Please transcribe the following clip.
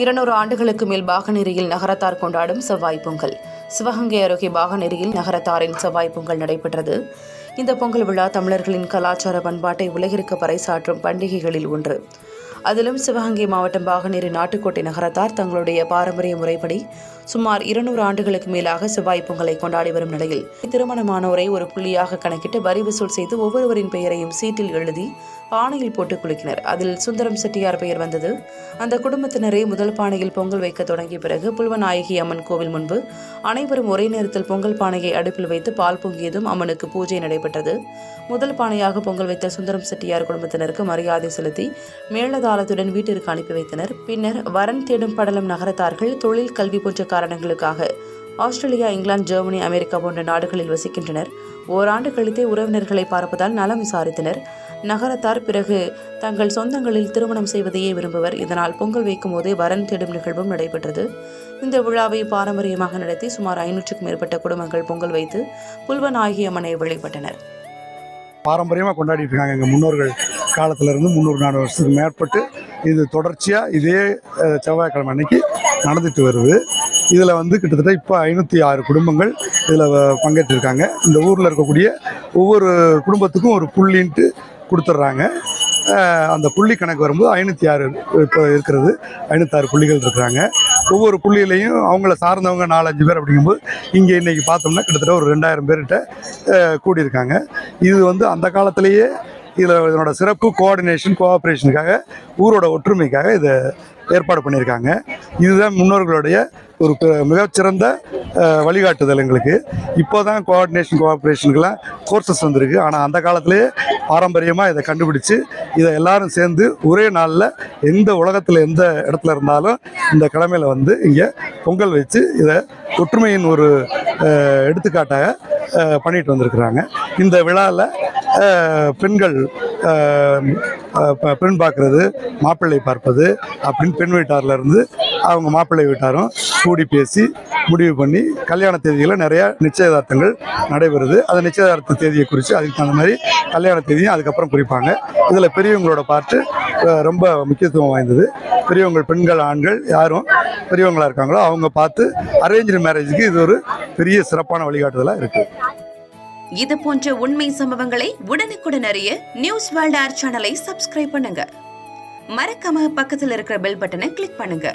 இருநூறு ஆண்டுகளுக்கு மேல் பாகநெறியில் நகரத்தார் கொண்டாடும் செவ்வாய் பொங்கல். சிவகங்கை அருகே பாகநெறியில் நகரத்தாரின் செவ்வாய் பொங்கல் நடைபெற்றது. இந்த பொங்கல் விழா தமிழர்களின் கலாச்சார பண்பாட்டை உலகிற்கு பறைசாற்றும் பண்டிகைகளில் ஒன்று. அதிலும் சிவகங்கை மாவட்டம் பாகநேரி நாட்டுக்கோட்டை நகரத்தார் தங்களுடைய பாரம்பரிய முறைப்படி சுமார் இருநூறு ஆண்டுகளுக்கு மேலாக செவ்வாய் பொங்கலை கொண்டாடி வரும் நிலையில் திருமணமானோரை ஒரு புள்ளியாக கணக்கிட்டு வரி வசூல் செய்து ஒவ்வொருவரின் பெயரையும் சீட்டில் எழுதி பானையில் போட்டு குலுக்கினர். அதில் சுந்தரம் செட்டியார் பெயர் வந்தது. அந்த குடும்பத்தினரே முதல் பானையில் பொங்கல் வைக்க தொடங்கிய பிறகு புல்வநாயகி அம்மன் கோவில் முன்பு அனைவரும் ஒரே நேரத்தில் பொங்கல் பானையை அடுப்பில் வைத்து பால் பொங்கியதும் அம்மனுக்கு பூஜை நடைபெற்றது. முதல் பானையாக பொங்கல் வைத்த சுந்தரம் செட்டியார் குடும்பத்தினருக்கு மரியாதை செலுத்தி தாளத்துடன் வீட்டிற்கு அனுப்பி வைத்தனர். பின்னர் வரன் தேடும் படலம் நகரத்தார்கள் தொழில் கல்வி போன்ற காரணங்களுக்காக ஆஸ்திரேலியா இங்கிலாந்து ஜெர்மனி அமெரிக்கா போன்ற நாடுகளில் வசிக்கின்றனர். ஓராண்டு கழித்தே உறவினர்களை பார்ப்பதால் நலம் விசாரித்தனர். நகரத்தார் பிறகு தங்கள் சொந்தங்களில் திருமணம் செய்வதையே விரும்புவர். இதனால் பொங்கல் வைக்கும் போதே வரன் தேடும் நிகழ்வும் நடைபெற்றது. இந்த விழாவை பாரம்பரியமாக நடத்தி சுமார் ஐநூற்றுக்கும் மேற்பட்ட குடும்பங்கள் பொங்கல் வைத்து புல்வநாயகி அம்மனை வழிபட்டனர். பாரம்பரியமாக கொண்டாடிட்டு இருக்காங்க எங்கள் முன்னோர்கள். காலத்திலிருந்து முந்நூறு நானூறு வருஷத்துக்கு மேற்பட்டு இது தொடர்ச்சியாக இதே செவ்வாய்க்கிழமை அன்னைக்கு நடந்துட்டு வருது. இதில் வந்து கிட்டத்தட்ட இப்போ ஐநூற்றி ஆறு குடும்பங்கள் இதில் பங்கேற்றிருக்காங்க. இந்த ஊரில் இருக்கக்கூடிய ஒவ்வொரு குடும்பத்துக்கும் ஒரு புள்ளின்ட்டு கொடுத்துட்றாங்க அந்த புள்ளி கணக்கு வரும்போது ஐநூற்றி ஆறு இப்போ இருக்கிறது. ஐநூற்றாறு புள்ளிகள் இருக்கிறாங்க. ஒவ்வொரு புள்ளியிலையும் அவங்கள சார்ந்தவங்க நாலஞ்சு பேர் அப்படிங்கும்போது இங்கே இன்னைக்கு பார்த்தோம்னா கிட்டத்தட்ட ஒரு ரெண்டாயிரம் பேர்கிட்ட கூடியிருக்காங்க. இது வந்து அந்த காலத்திலேயே இதில் இதனோட சிறப்பு கோஆர்டினேஷன் கோஆப்ரேஷனுக்காக ஊரோட ஒற்றுமைக்காக இதை ஏற்பாடு பண்ணியிருக்காங்க. இதுதான் முன்னோர்களுடைய ஒரு மிகச்சிறந்த வழிகாட்டுதல் எங்களுக்கு. இப்போ தான் கோஆர்டினேஷன் கோஆப்ரேஷனுக்கெல்லாம் கோர்சஸ் வந்திருக்கு. ஆனால் அந்த காலத்திலேயே பாரம்பரியமாக இதை கண்டுபிடிச்சு இதை எல்லாரும் சேர்ந்து ஒரே நாளில் எந்த உலகத்தில் எந்த இடத்துல இருந்தாலும் இந்த கிழமையில வந்து இங்கே பொங்கல் வச்சு இதை ஒற்றுமையின் ஒரு எடுத்துக்காட்டாக பண்ணிட்டு வந்திருக்கிறாங்க. இந்த விழாவில் பெண்கள் பெண் பார்க்கறது மாப்பிள்ளை பார்ப்பது அப்படின்னு பெண் வீட்டாரில் இருந்து அவங்க மாப்பிள்ளை வீட்டாரும் கூடி பேசி முடிவு பண்ணி கல்யாண தேதிகளை நிறையா நிச்சயதார்த்தங்கள் நடைபெறுது. அந்த நிச்சயதார்த்த தேதியை குறித்து அதுக்கு தகுந்த மாதிரி கல்யாண தேதியும் அதுக்கப்புறம் குறிப்பாங்க. இதில் பெரியவங்களோட பாட்டு ரொம்ப முக்கியத்துவம் வாய்ந்தது. பெரியவங்கள் பெண்கள் ஆண்கள் யாரும் பெரியவங்களாக இருக்காங்களோ அவங்க பார்த்து அரேஞ்சு மேரேஜுக்கு இது ஒரு பெரிய சிறப்பான வழிகாட்டுதலாக இருக்குது இது போன்ற உண்மை சம்பவங்களை உடனுக்குடன் அறிய நியூஸ் வேர்ல்ட் ஆர் சேனலை சப்ஸ்கிரைப் பண்ணுங்க. மறக்காம பக்கத்துல இருக்கிற பெல் பட்டனை கிளிக் பண்ணுங்க.